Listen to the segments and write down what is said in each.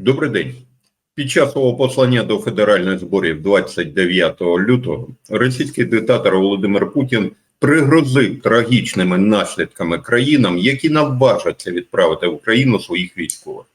Добрий день. Під час свого послання до федеральних зборів 29 лютого російський диктатор Володимир Путін пригрозив трагічними наслідками країнам, які наважаться відправити в Україну своїх військових.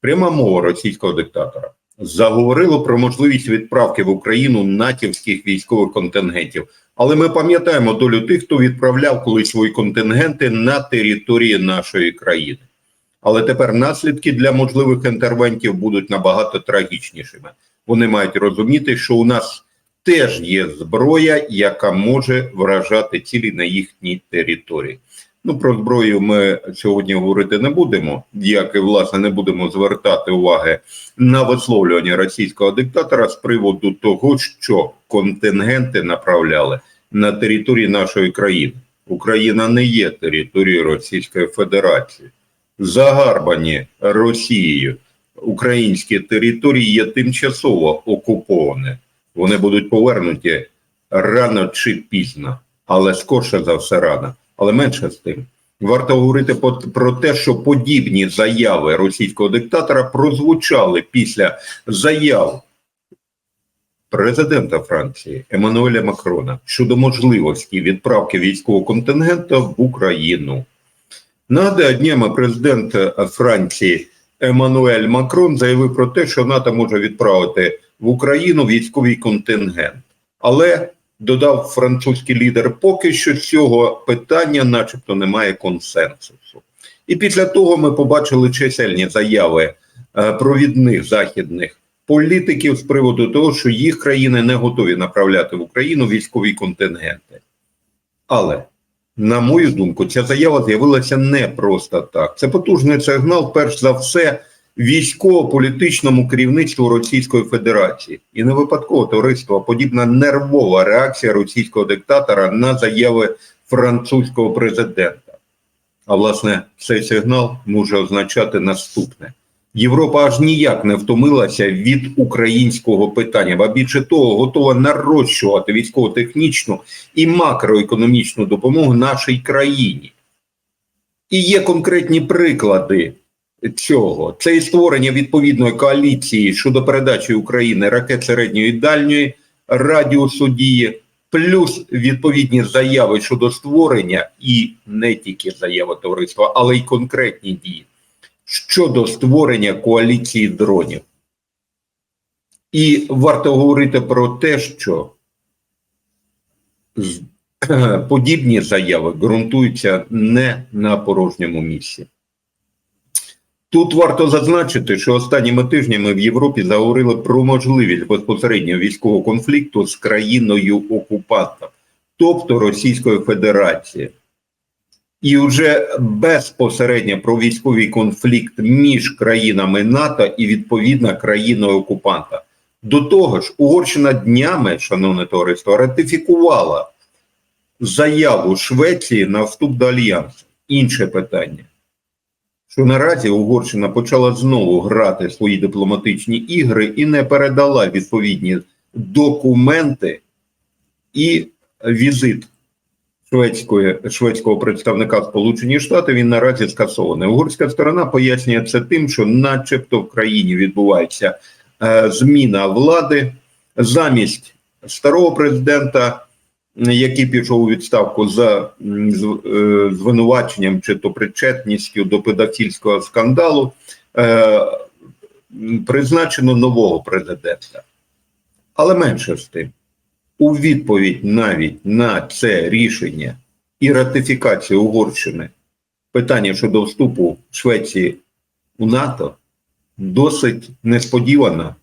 Пряма мова російського диктатора заговорило про можливість відправки в Україну натівських військових контингентів. Але ми пам'ятаємо долю тих, хто відправляв колись свої контингенти на території нашої країни. Але тепер наслідки для можливих інтервентів будуть набагато трагічнішими. Вони мають розуміти, що у нас теж є зброя, яка може вражати цілі на їхній території. Ну про зброю ми сьогодні говорити не будемо, як і власне не будемо звертати уваги на висловлювання російського диктатора з приводу того, що контингенти направляли на території нашої країни. Україна не є територією Російської Федерації загарбані Росією українські території є тимчасово окуповані. Вони будуть повернуті рано чи пізно, але скорше за все рано. Але менше з тим. Варто говорити про те, що подібні заяви російського диктатора прозвучали після заяв президента Франції Еммануеля Макрона щодо можливості відправки військового контингенту в Україну. Нагадаю, днями президент Франції Еммануель Макрон заявив про те, що НАТО може відправити в Україну військовий контингент, але додав французький лідер, поки що з цього питання, начебто, немає консенсусу. І після того ми побачили чисельні заяви е, провідних західних політиків з приводу того, що їх країни не готові направляти в Україну військові контингенти. Але на мою думку, ця заява з'явилася не просто так. Це потужний сигнал, перш за все, військово-політичному керівництву Російської Федерації. І не випадково товариство, подібна нервова реакція російського диктатора на заяви французького президента. А власне, цей сигнал може означати наступне. Європа аж ніяк не втомилася від українського питання, ба більше того, готова нарощувати військово-технічну і макроекономічну допомогу нашій країні. І є конкретні приклади цього: це і створення відповідної коаліції щодо передачі України ракет середньої і дальньої радіусу дії, плюс відповідні заяви щодо створення і не тільки заяви товариства, але й конкретні дії щодо створення коаліції дронів. І варто говорити про те, що подібні заяви ґрунтуються не на порожньому місці. Тут варто зазначити, що останніми тижнями в Європі заговорили про можливість безпосереднього військового конфлікту з країною окупантом, тобто Російською Федерацією і вже безпосередньо про військовий конфлікт між країнами НАТО і відповідно країною окупанта. До того ж, Угорщина днями, шановне товариство, ратифікувала заяву Швеції на вступ до альянсу. Інше питання. Що наразі Угорщина почала знову грати свої дипломатичні ігри і не передала відповідні документи і візит шведської шведського представника Сполучені Штати він наразі скасований. Угорська сторона пояснює це тим, що, начебто, в країні відбувається е, зміна влади замість старого президента, який пішов у відставку за е, звинуваченням чи то причетністю до педофільського скандалу, е, призначено нового президента. Але менше з тим у відповідь навіть на це рішення і ратифікацію Угорщини. Питання щодо вступу Швеції у НАТО досить несподівано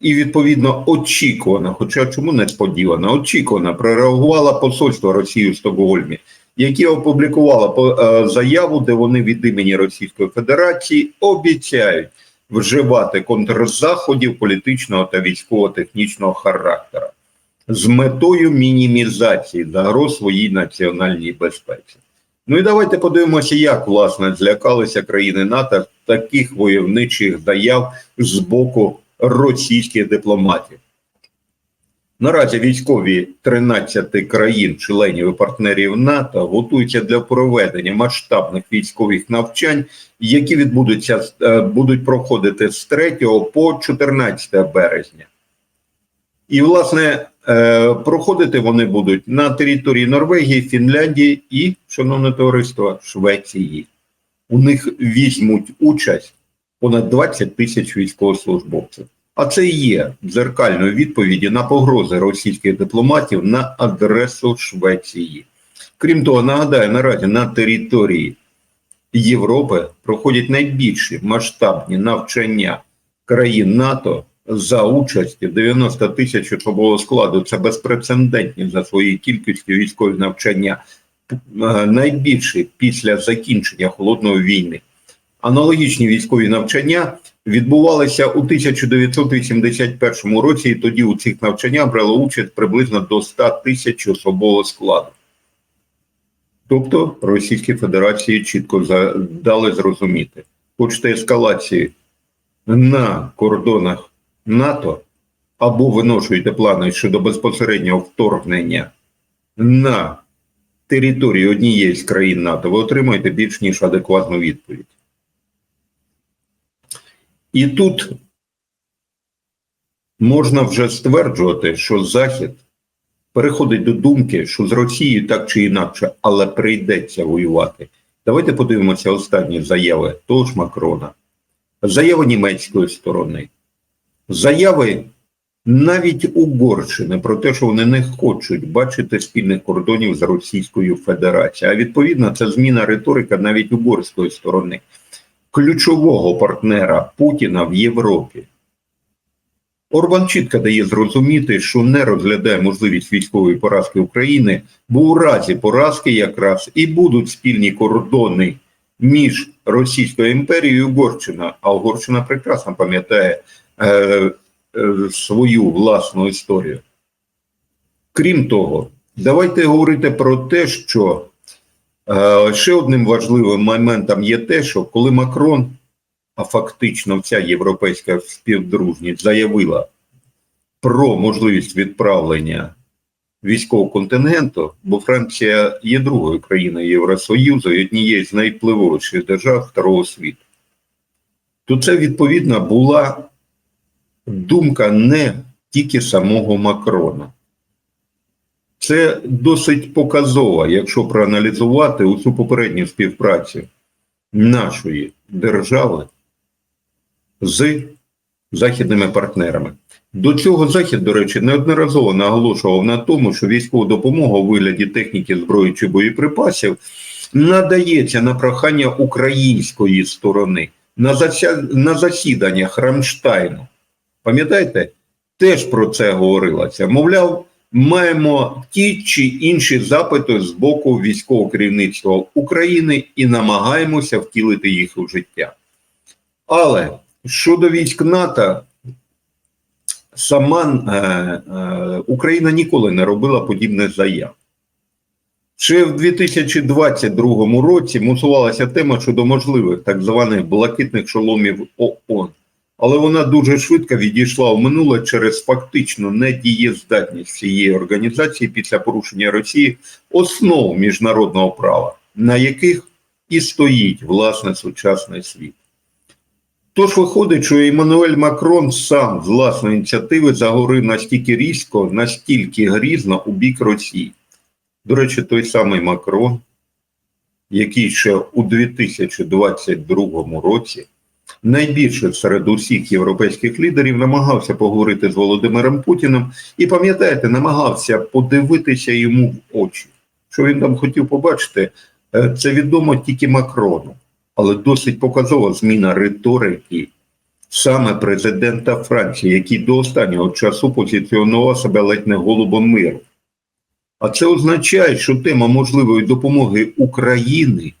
і, відповідно, очікувано, хоча чому несподівано, очікувано. Прореагувала посольство Росії у Стокгольмі, яке опублікувало е, заяву, де вони від імені Російської Федерації обіцяють вживати контрзаходів політичного та військово-технічного характеру з метою мінімізації загроз своїй національній безпеці. Ну і давайте подивимося, як власне злякалися країни НАТО таких войовничих заяв з боку російських дипломатів. Наразі військові 13 країн-членів і партнерів НАТО готуються для проведення масштабних військових навчань, які відбудуться е, будуть проходити з 3 по 14 березня. І, власне, проходити вони будуть на території Норвегії, Фінляндії і, шановне товариство, Швеції. У них візьмуть участь понад 20 тисяч військовослужбовців. А це і є дзеркальною відповіді на погрози російських дипломатів на адресу Швеції. Крім того, нагадаю, наразі на території Європи проходять найбільші масштабні навчання країн НАТО за участі 90 тисяч особового складу. Це безпрецедентні за своєю кількістю військові навчання, е, найбільші після закінчення холодної війни. Аналогічні військові навчання відбувалися у 1981 році, і тоді у цих навчаннях брало участь приблизно до 100 тисяч особового складу. Тобто Російській Федерації чітко дали зрозуміти, хочете ескалації на кордонах НАТО або виношуєте плани щодо безпосереднього вторгнення на територію однієї з країн НАТО, ви отримаєте більш ніж адекватну відповідь. І тут можна вже стверджувати, що Захід переходить до думки, що з Росією так чи інакше, але прийдеться воювати. Давайте подивимося останні заяви того ж Макрона, заяви німецької сторони, заяви навіть Угорщини про те, що вони не хочуть бачити спільних кордонів з Російською Федерацією. А відповідно, це зміна риторика навіть угорської сторони ключового партнера Путіна в Європі. Орбан чітко дає зрозуміти, що не розглядає можливість військової поразки України, бо у разі поразки якраз і будуть спільні кордони між Російською імперією і Угорщина. А Угорщина прекрасно пам'ятає е, е, свою власну історію. Крім того, давайте говорити про те, що Е, Ще одним важливим моментом є те, що коли Макрон, а фактично вся європейська співдружність заявила про можливість відправлення військового контингенту, бо Франція є другою країною Євросоюзу і однією з найвпливовіших держав Второго світу, то це відповідно була думка не тільки самого Макрона. Це досить показово, якщо проаналізувати усю попередню співпрацю нашої держави з західними партнерами. До цього Захід, до речі, неодноразово наголошував на тому, що військова допомога у вигляді техніки зброї чи боєприпасів надається на прохання української сторони на, засіданнях Рамштайну. Пам'ятаєте, теж про це говорилося. Мовляв, маємо ті чи інші запити з боку військового керівництва України і намагаємося втілити їх у життя. Але щодо військ НАТО, сама е, е, Україна ніколи не робила подібних заяв. Ще в 2022 році мусувалася тема щодо можливих так званих блакитних шоломів ООН але вона дуже швидко відійшла в минуле через фактичну недієздатність цієї організації після порушення Росії основ міжнародного права, на яких і стоїть власне сучасний світ. Тож виходить, що Еммануель Макрон сам з власної ініціативи заговорив настільки різко, настільки грізно у бік Росії. До речі, той самий Макрон, який ще у 2022 році найбільше серед усіх європейських лідерів намагався поговорити з Володимиром Путіним і, пам'ятаєте, намагався подивитися йому в очі. Що він там хотів побачити, е, це відомо тільки Макрону, але досить показова зміна риторики саме президента Франції, який до останнього часу позиціонував себе ледь не голубом миру. А це означає, що тема можливої допомоги України,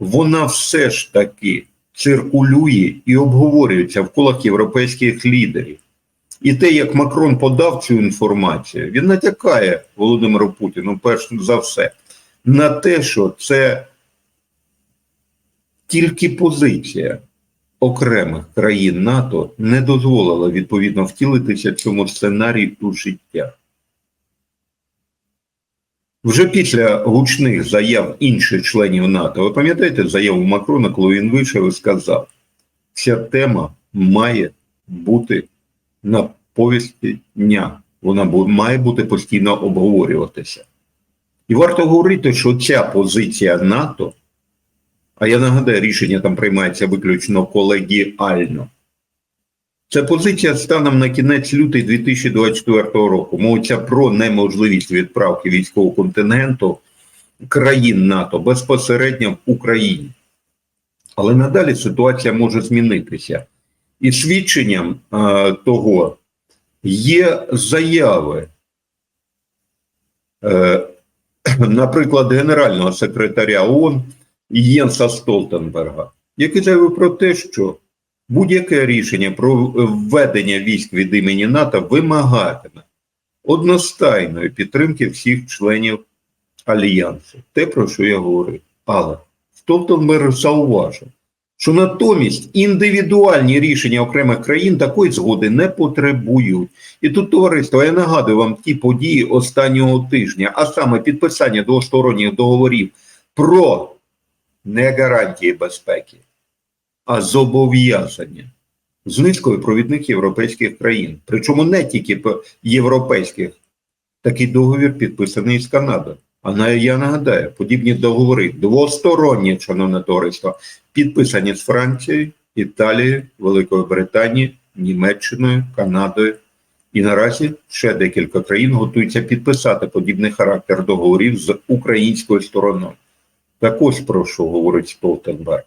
вона все ж таки циркулює і обговорюється в колах європейських лідерів. І те, як Макрон подав цю інформацію, він натякає Володимиру Путіну, перш за все, на те, що це тільки позиція окремих країн НАТО не дозволила відповідно втілитися цьому сценарію у життя. Вже після гучних заяв інших членів НАТО, ви пам'ятаєте заяву Макрона, коли він вийшов і сказав, ця тема має бути на повісті дня, вона має бути постійно обговорюватися. І варто говорити, що ця позиція НАТО, а я нагадаю, рішення там приймається виключно колегіально. Це позиція станом на кінець лютий 2024 року. Мовиться про неможливість відправки військового контингенту країн НАТО безпосередньо в Україні. Але надалі ситуація може змінитися. І свідченням е, того є заяви, е, наприклад, генерального секретаря ООН Єнса Столтенберга, який заявив про те, що будь-яке рішення про введення військ від імені НАТО вимагатиме одностайної підтримки всіх членів альянсу. Те, про що я говорив. Але Столтенберг зауважив, що натомість індивідуальні рішення окремих країн такої згоди не потребують. І тут, товариство, я нагадую вам ті події останнього тижня, а саме підписання двосторонніх договорів про не гарантії безпеки, а зобов'язання з низкою провідних європейських країн. Причому не тільки європейських. Такий договір підписаний з Канадою. А я нагадаю, подібні договори двосторонні, шановне товариство, підписані з Францією, Італією, Великою Британією, Німеччиною, Канадою. І наразі ще декілька країн готуються підписати подібний характер договорів з українською стороною. Так ось про що говорить Столтенберг,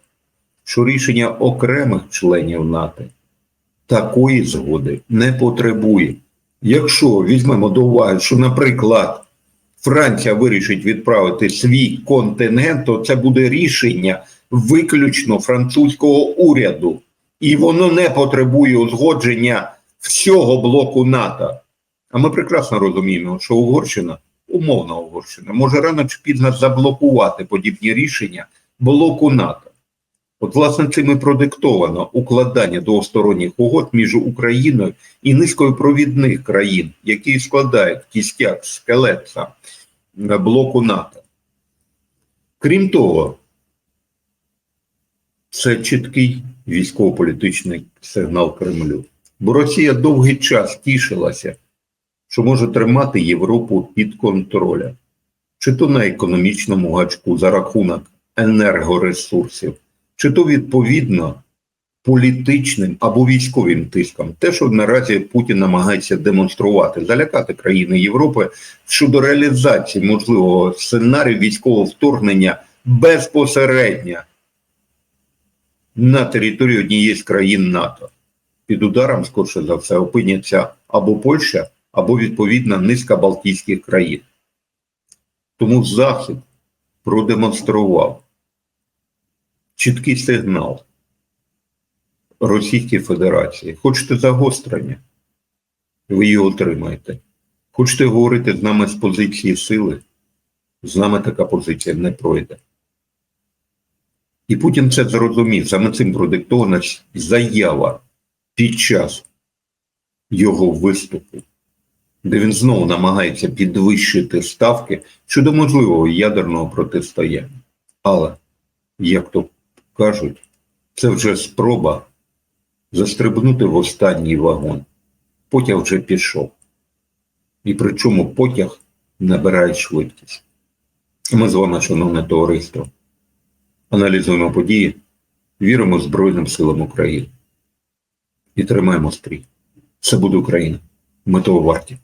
що рішення окремих членів НАТО такої згоди не потребує. Якщо візьмемо до уваги, що, наприклад, Франція вирішить відправити свій контингент, то це буде рішення виключно французького уряду, і воно не потребує узгодження всього блоку НАТО. А ми прекрасно розуміємо, що Угорщина, умовна Угорщина, може рано чи пізно заблокувати подібні рішення блоку НАТО. От, власне, цим і продиктовано укладання двосторонніх угод між Україною і низкою провідних країн, які складають кістяк скелет сам е, блоку НАТО. Крім того, це чіткий військово-політичний сигнал Кремлю. Бо Росія довгий час тішилася, що може тримати Європу під контролем, чи то на економічному гачку за рахунок енергоресурсів, чи то відповідно політичним або військовим тиском. Те, що наразі Путін намагається демонструвати, залякати країни Європи щодо реалізації можливого сценарію військового вторгнення безпосередньо на територію однієї з країн НАТО. Під ударом, скорше за все, опиняться або Польща, або відповідно низка Балтійських країн. Тому Захід продемонстрував чіткий сигнал Російській Федерації. Хочете загострення? Ви її отримаєте. Хочете говорити з нами з позиції сили? З нами така позиція не пройде. І Путін це зрозумів. Саме цим продиктована заява під час його виступу, де він знову намагається підвищити ставки щодо можливого ядерного протистояння. Але, як то кажуть, це вже спроба застрибнути в останній вагон. Потяг вже пішов. І причому потяг набирає швидкість. Ми з вами, шановне товариство, аналізуємо події, віримо Збройним силам України і тримаємо стрій. Це буде Україна. Ми того варті.